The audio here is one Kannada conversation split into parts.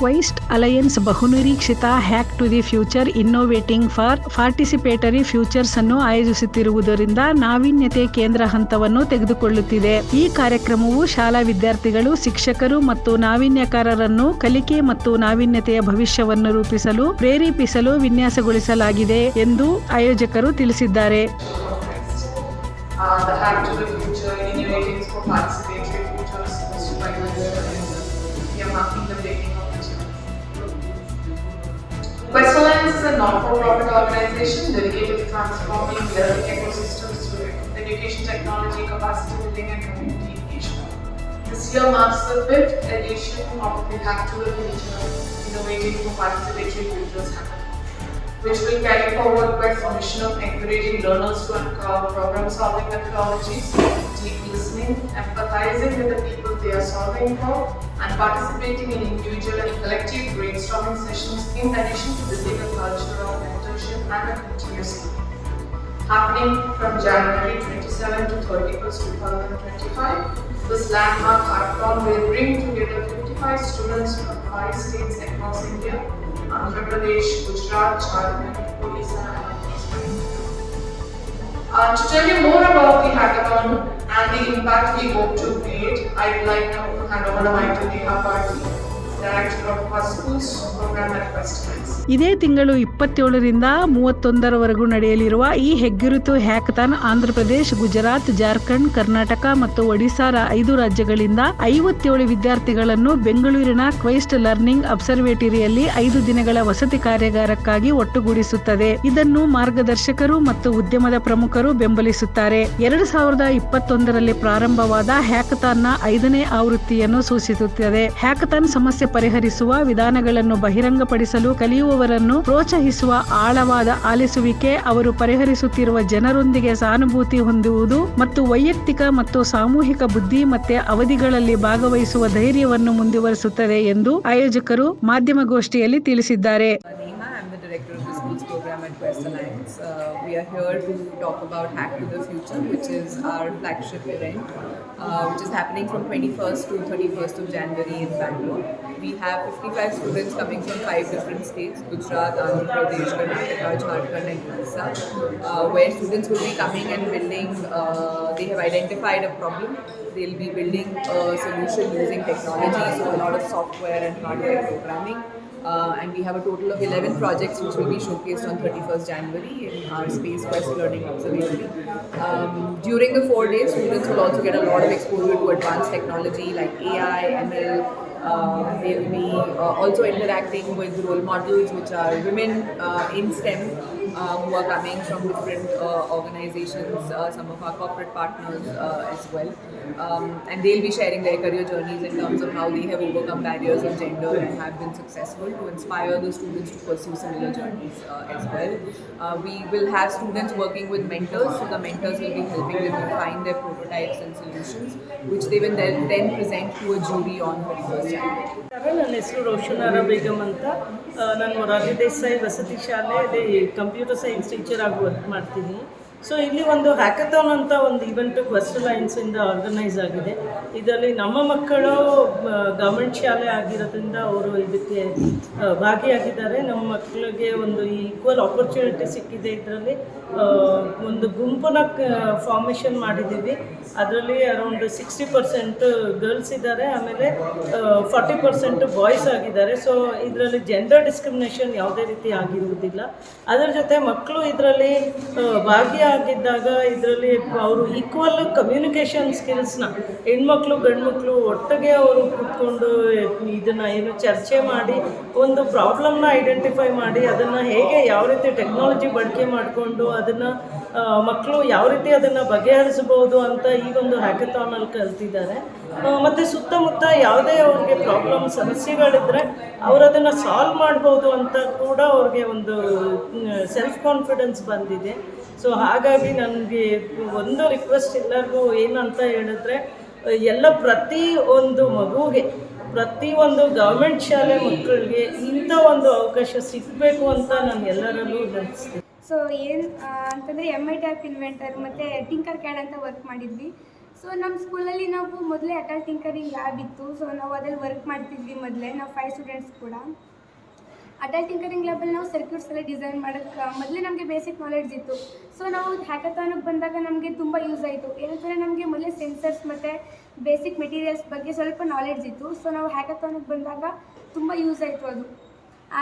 ಕ್ವೈಸ್ಟ್ ಅಲಯನ್ಸ್ ಬಹುನಿರೀಕ್ಷಿತ hack to the future innovating for participatory futures ಅನ್ನು ಆಯೋಜಿಸುತ್ತಿರುವುದರಿಂದ ನಾವೀನ್ಯತೆ ಕೇಂದ್ರ ಹಂತವನ್ನು ತೆಗೆದುಕೊಳ್ಳುತ್ತಿದೆ. ಈ ಕಾರ್ಯಕ್ರಮವು ಶಾಲಾ ವಿದ್ಯಾರ್ಥಿಗಳು, ಶಿಕ್ಷಕರು ಮತ್ತು ನಾವೀನ್ಯಕಾರರನ್ನು ಕಲಿಕೆ ಮತ್ತು ನಾವೀನ್ಯತೆಯ ಭವಿಷ್ಯವನ್ನು ರೂಪಿಸಲು, ಪ್ರೇರೇಪಿಸಲು ವಿನ್ಯಾಸಗೊಳಿಸಲಾಗಿದೆ ಎಂದು ಆಯೋಜಕರು ತಿಳಿಸಿದ್ದಾರೆ. Is a non-for-profit organization dedicated to transforming learning ecosystems through education technology, capacity building and community engagement. This year marks the fifth edition of the Hack to Future, Innovating for Participatory Futures hackathon which will carry forward Quest's mission of encouraging learners to uncover problem-solving methodologies, deep listening, empathizing with the people they are solving for, and participating in individual and collective brainstorming sessions in addition to building a culture of mentorship and a continuous. Happening from January 27 to 31st, 2025, this landmark hackathon will bring together 55 students from five states across India Andhra Pradesh, Gujarat, Jharkhand, Odisha, and. Uh, to tell you more about the hackathon and the impact we hope to create, I'd like now to hand over the mic to Neha Party, ಇದೇ ತಿಂಗಳು ಇಪ್ಪತ್ತೇಳರಿಂದ ಮೂವತ್ತೊಂದರವರೆಗೂ ನಡೆಯಲಿರುವ ಈ ಹೆಗ್ಗುರುತು ಹ್ಯಾಕಥಾನ್ ಆಂಧ್ರಪ್ರದೇಶ, ಗುಜರಾತ್, ಜಾರ್ಖಂಡ್, ಕರ್ನಾಟಕ ಮತ್ತು ಒಡಿಶಾರ ಐದು ರಾಜ್ಯಗಳಿಂದ ಐವತ್ತೇಳು ವಿದ್ಯಾರ್ಥಿಗಳನ್ನು ಬೆಂಗಳೂರಿನ ಕ್ವೈಸ್ಟ್ ಲರ್ನಿಂಗ್ ಅಬ್ಸರ್ವೇಟರಿಯಲ್ಲಿ ಐದು ದಿನಗಳ ವಸತಿ ಕಾರ್ಯಾಗಾರಕ್ಕಾಗಿ ಒಟ್ಟುಗೂಡಿಸುತ್ತದೆ. ಇದನ್ನು ಮಾರ್ಗದರ್ಶಕರು ಮತ್ತು ಉದ್ಯಮದ ಪ್ರಮುಖರು ಬೆಂಬಲಿಸುತ್ತಾರೆ. ಎರಡು ಸಾವಿರದ ಇಪ್ಪತ್ತೊಂದರಲ್ಲಿ ಪ್ರಾರಂಭವಾದ ಹ್ಯಾಕಥಾನ್ನ ಐದನೇ ಆವೃತ್ತಿಯನ್ನು ಸೂಚಿಸುತ್ತದೆ. ಹ್ಯಾಕಥಾನ್ ಸಮಸ್ಯೆ ಪರಿಹರಿಸುವ, ವಿಧಾನಗಳನ್ನು ಬಹಿರಂಗಪಡಿಸಲು ಕಲಿಯುವವರನ್ನು ಪ್ರೋತ್ಸಾಹಿಸುವ ಆಳವಾದ ಆಲಿಸುವಿಕೆ ಅವರು ಪರಿಹರಿಸುತ್ತಿರುವ ಜನರೊಂದಿಗೆ ಸಹಾನುಭೂತಿ ಹೊಂದುವುದು ಮತ್ತು ವೈಯಕ್ತಿಕ ಮತ್ತು ಸಾಮೂಹಿಕ ಬುದ್ಧಿ ಮತ್ತೆ ಅವಧಿಗಳಲ್ಲಿ ಭಾಗವಹಿಸುವ ಧೈರ್ಯವನ್ನು ಮುಂದುವರಿಸುತ್ತದೆ ಎಂದು ಆಯೋಜಕರು ಮಾಧ್ಯಮಗೋಷ್ಠಿಯಲ್ಲಿ ತಿಳಿಸಿದ್ದಾರೆ. Are here to talk about Hack to the Future, which is our flagship event, uh, which is happening from 21st to 31st of January in Bangalore. We have 55 students coming from five different states Gujarat, Andhra Pradesh, Karnataka, Jharkhand, and Odisha, uh, where students will be coming and building. Uh, they have identified a problem. They'll be building a solution using technology, so a lot of software and hardware programming. Uh, and we have a total of 11 projects which will be showcased on 31st January in our Space Quest Learning Observatory. Um, during the four days, students will also get a lot of exposure to advanced technology like AI, ML. Uh, they'll be uh, also interacting with role models, which are women uh, in STEM Uh, who are coming from different uh, organizations, uh, some of our corporate partners uh, as well. Um, and they'll be sharing their career journeys in terms of how they have overcome barriers of gender and have been successful to inspire the students to pursue similar journeys uh, as well. Uh, we will have students working with mentors, so the mentors will be helping them refine their prototypes and solutions, which they will then, then present to a jury on 31st January. ನಮಸ್ಕಾರ ನನ್ನ ಹೆಸರು ರೋಷನಾರ ಬೇಗಮ್ ಅಂತ ಆ, ನಾನು ಮೊರಾರ್ಜಿ ದೇಸಾಯಿ ವಸತಿ ಶಾಲೆಯಲ್ಲಿ ಕಂಪ್ಯೂಟರ್ ಸೈನ್ಸ್ ಟೀಚರ್ ಆಗಿ ವರ್ಕ್ ಮಾಡ್ತೀನಿ. ಸೊ ಇಲ್ಲಿ ಒಂದು ಹ್ಯಾಕಥಾನ್ ಅಂತ ಒಂದು ಇವೆಂಟು ಕ್ವೆಸ್ಟ್ ಲೈನ್ಸಿಂದ ಆರ್ಗನೈಸ್ ಆಗಿದೆ. ಇದರಲ್ಲಿ ನಮ್ಮ ಮಕ್ಕಳು ಗವರ್ಮೆಂಟ್ ಶಾಲೆ ಆಗಿರೋದ್ರಿಂದ ಅವರು ಇದಕ್ಕೆ ಭಾಗಿಯಾಗಿದ್ದಾರೆ. ನಮ್ಮ ಮಕ್ಕಳಿಗೆ ಒಂದು ಈಕ್ವಲ್ ಆಪರ್ಚುನಿಟಿ ಸಿಕ್ಕಿದೆ ಇದರಲ್ಲಿ. ಒಂದು ಗುಂಪನ್ನ ಫಾರ್ಮೇಷನ್ ಮಾಡಿದ್ದೀವಿ. ಅದರಲ್ಲಿ ಅರೌಂಡ್ ಸಿಕ್ಸ್ಟಿ ಪರ್ಸೆಂಟ್ ಗರ್ಲ್ಸ್ ಇದ್ದಾರೆ. ಆಮೇಲೆ ಫಾರ್ಟಿ ಪರ್ಸೆಂಟ್ ಬಾಯ್ಸ್ ಆಗಿದ್ದಾರೆ. ಸೊ ಇದರಲ್ಲಿ ಜೆಂಡರ್ ಡಿಸ್ಕ್ರಿಮಿನೇಷನ್ ಯಾವುದೇ ರೀತಿ ಆಗಿರುವುದಿಲ್ಲ. ಅದರ ಜೊತೆ ಮಕ್ಕಳು ಇದರಲ್ಲಿ ಭಾಗಿಯಾಗಿದ್ದಾಗ ಇದರಲ್ಲಿ ಅವರು ಈಕ್ವಲ್ ಕಮ್ಯುನಿಕೇಷನ್ ಸ್ಕಿಲ್ಸ್ನ ಹೆಣ್ಮಕ್ಳು, ಗಂಡ್ಮಕ್ಳು ಒಟ್ಟಿಗೆ ಅವರು ಕೂತ್ಕೊಂಡು ಇದನ್ನು ಏನು ಚರ್ಚೆ ಮಾಡಿ, ಒಂದು ಪ್ರಾಬ್ಲಮ್ನ ಐಡೆಂಟಿಫೈ ಮಾಡಿ, ಅದನ್ನು ಹೇಗೆ ಯಾವ ರೀತಿ ಟೆಕ್ನಾಲಜಿ ಬಳಕೆ ಮಾಡಿಕೊಂಡು ಅದನ್ನು ಮಕ್ಕಳು ಯಾವ ರೀತಿ ಅದನ್ನು ಬಗೆಹರಿಸಬಹುದು ಅಂತ ಈ ಒಂದು ಹ್ಯಾಕಥಾನಲ್ಲಿ ಕಲ್ತಿದ್ದಾರೆ. ಮತ್ತು ಸುತ್ತಮುತ್ತ ಯಾವುದೇ ಅವ್ರಿಗೆ ಪ್ರಾಬ್ಲಮ್ ಸಮಸ್ಯೆಗಳಿದ್ದರೆ ಅವರು ಅದನ್ನು ಸಾಲ್ವ್ ಮಾಡ್ಬೋದು ಅಂತ ಕೂಡ ಅವ್ರಿಗೆ ಒಂದು ಸೆಲ್ಫ್ ಕಾನ್ಫಿಡೆನ್ಸ್ ಬಂದಿದೆ. ಸೊ ಹಾಗಾಗಿ ನನಗೆ ಒಂದು ರಿಕ್ವೆಸ್ಟ್ ಎಲ್ಲರಿಗೂ ಏನಂತ ಹೇಳಿದ್ರೆ ಎಲ್ಲ ಪ್ರತಿ ಒಂದು ಮಗುಗೆ, ಪ್ರತಿ ಒಂದು ಗೌರ್ಮೆಂಟ್ ಶಾಲೆ ಮಕ್ಕಳಿಗೆ ಇಂಥ ಒಂದು ಅವಕಾಶ ಸಿಗಬೇಕು ಅಂತ ನಾನು ಎಲ್ಲರಲ್ಲೂ ಗಮನಿಸ್ತೀನಿ ಸೊ ಏನು ಅಂತಂದರೆ ಎಂ ಐ ಟ್ಯಾಪ್ ಇನ್ವೆಂಟರ್ ಮತ್ತು ಟಿಂಕರ್ ಕ್ಯಾಡ್ ಅಂತ ವರ್ಕ್ ಮಾಡಿದ್ವಿ. ಸೊ ನಮ್ಮ ಸ್ಕೂಲಲ್ಲಿ ನಾವು ಮೊದಲೇ ಅಟಲ್ ಟಿಂಕರಿಂಗ್ ಲ್ಯಾಬ್ ಇತ್ತು ಸೊ ನಾವು ಅದರಲ್ಲಿ ವರ್ಕ್ ಮಾಡ್ತಿದ್ವಿ ಮೊದಲೇ, ನಾವು ಫೈವ್ ಸ್ಟೂಡೆಂಟ್ಸ್ ಕೂಡ. ಅಟಲ್ ಟಿಂಕರಿಂಗ್ ಲ್ಯಾಬಲ್ಲಿ ನಾವು ಸರ್ಕ್ಯೂಟ್ಸ್ ಎಲ್ಲ ಡಿಸೈನ್ ಮಾಡೋಕ್ಕೆ ಮೊದಲೇ ನಮಗೆ ಬೇಸಿಕ್ ನಾಲೆಡ್ಜ್ ಇತ್ತು. ಸೊ ನಾವು ಹ್ಯಾಕಥಾನಿಗೆ ಬಂದಾಗ ನಮಗೆ ತುಂಬ ಯೂಸ್ ಆಯಿತು. ಏನಂದರೆ ನಮಗೆ ಮೊದಲೇ ಸೆನ್ಸರ್ಸ್ ಮತ್ತು ಬೇಸಿಕ್ ಮೆಟೀರಿಯಲ್ಸ್ ಬಗ್ಗೆ ಸ್ವಲ್ಪ ನಾಲೆಡ್ಜ್ ಇತ್ತು. ಸೊ ನಾವು ಹ್ಯಾಕಥಾನಕ್ಕೆ ಬಂದಾಗ ತುಂಬ ಯೂಸ್ ಆಯಿತು ಅದು.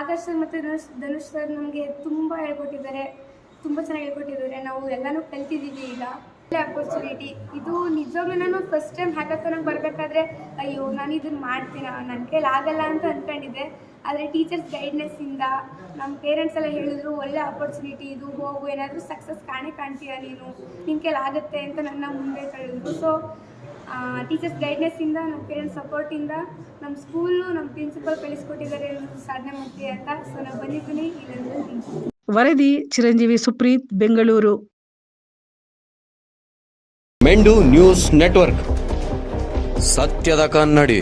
ಆಕಾಶ್ ಸರ್ ಮತ್ತು ಧನುಷ್ ಧನುಷ್ ಸರ್ ನಮಗೆ ತುಂಬ ಹೇಳ್ಕೊಟ್ಟಿದ್ದಾರೆ. ತುಂಬ ಚೆನ್ನಾಗಿ ಹೇಳ್ಕೊಟ್ಟಿದ್ದಾರೆ. ನಾವು ಎಲ್ಲನೂ ಕಲ್ತಿದ್ದೀವಿ ಈಗ. ಅಪರ್ಚುನಿಟಿ ಇದು ನಿಜವಾಗ್ಲೂ ನಾನು ಫಸ್ಟ್ ಟೈಮ್ ಹ್ಯಾಕಥಾನಿಗೆ ಬರಬೇಕಾದ್ರೆ, ಅಯ್ಯೋ, ನಾನು ಇದನ್ನು ಮಾಡ್ತೀನ ನನ್ನ ಕೈಲಿ ಆಗಲ್ಲ ಅಂತ ಅಂದ್ಕೊಂಡಿದ್ದೆ ಆದರೆ ಟೀಚರ್ಸ್ ಗೈಡ್ನೆಸ್ಸಿಂದ ನಮ್ಮ ಪೇರೆಂಟ್ಸ್ ಎಲ್ಲ ಹೇಳಿದ್ರು, ಒಳ್ಳೆ ಅಪರ್ಚುನಿಟಿ ಇದು, ಹೋಗು, ಏನಾದರೂ ಸಕ್ಸಸ್ ಕಾಣೇ ಕಾಣ್ತೀಯ ನೀನು ನಿನ್ನ ಕೈಲಿ ಆಗುತ್ತೆ ಅಂತ ನನ್ನ ಮುಂದೆ ತಳಿದ್ರು ಸೊ ಟೀಚರ್ಸ್ ಗೈಡ್ನೆಸ್ಸಿಂದ ನಮ್ಮ ಪೇರೆಂಟ್ಸ್ ಸಪೋರ್ಟಿಂದ ನಮ್ಮ ಸ್ಕೂಲು ನಮ್ಮ ಪ್ರಿನ್ಸಿಪಲ್ ಕಳಿಸ್ಕೊಟ್ಟಿದ್ದಾರೆ ಸಾಧನೆ ಮಾಡ್ತೀವಿ ಅಂತ. ಸೊ ನಾವು ಬಂದಿದ್ದೀನಿ ಇಲ್ಲೆಲ್ಲ ವರದಿ, ಚಿರಂಜೀವಿ ಸುಪ್ರೀತ್, ಬೆಂಗಳೂರು. ಮೆಂಡು ನ್ಯೂಸ್ ನೆಟ್ವರ್ಕ್ ಸತ್ಯದ ಕನ್ನಡಿ